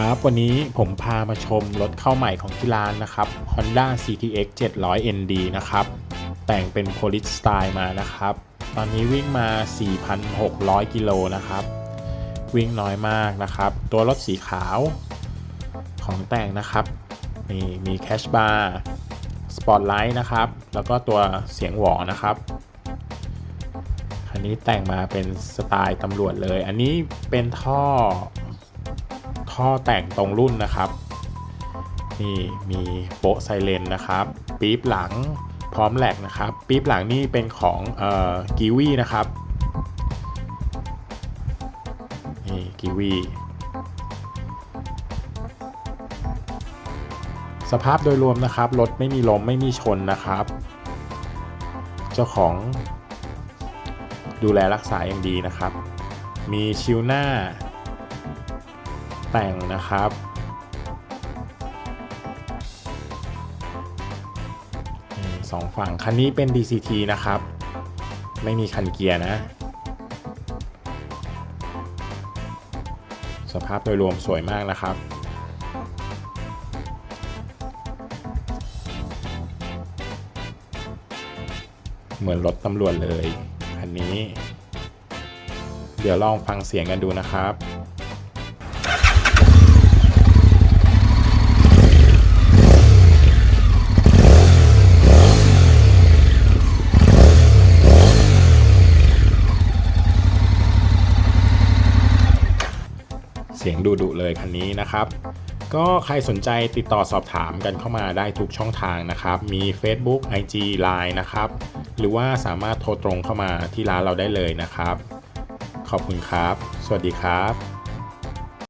ครับ วันนี้ผมพามาชมรถเข้าใหม่ของที่ร้านนะครับ Honda CTX 700 ND นะครับ แต่งเป็น Police Style มานะครับ ตอนนี้วิ่งมา 4,600 กิโลนะครับ วิ่งน้อยมากนะครับ ตัวรถสีขาวของแต่งนะครับมีมีแคชบาร์สปอตไลท์นะครับ แล้วก็ตัวเสียงหวอนะครับคันนี้แต่งมาเป็นสไตล์ตำรวจเลย อันนี้เป็นท่อ ท่อแต่งตรงรุ่นนะครับ นี่มีโปะไซเลนนะครับปี๊บหลังพร้อมแหลกนะครับปี๊บหลังนี่เป็นของเอ่อกิวีนะครับนี่กิวีสภาพโดยรวมนะครับรถไม่มีลมไม่มีชนนะครับ เจ้าของดูแลรักษาอย่างดีนะครับ มีชิวหน้า แต่งนะครับ สองฝั่งคันนี้เป็น DCT นะครับ ไม่มีคันเกียร์นะ สภาพโดยรวมสวยมากนะครับเหมือนรถตำรวจเลยคันนี้ เดี๋ยวลองฟังเสียงกันดูนะครับ สียงดุดุเลยคันนี้นะครับ ก็ใครสนใจติดต่อสอบถามกันเข้ามาได้ทุกช่องทางนะครับ มี Facebook IG Line นะครับ หรือว่าสามารถโทรตรงเข้ามาที่ร้านเราได้เลยนะครับ ขอบคุณครับ สวัสดีครับ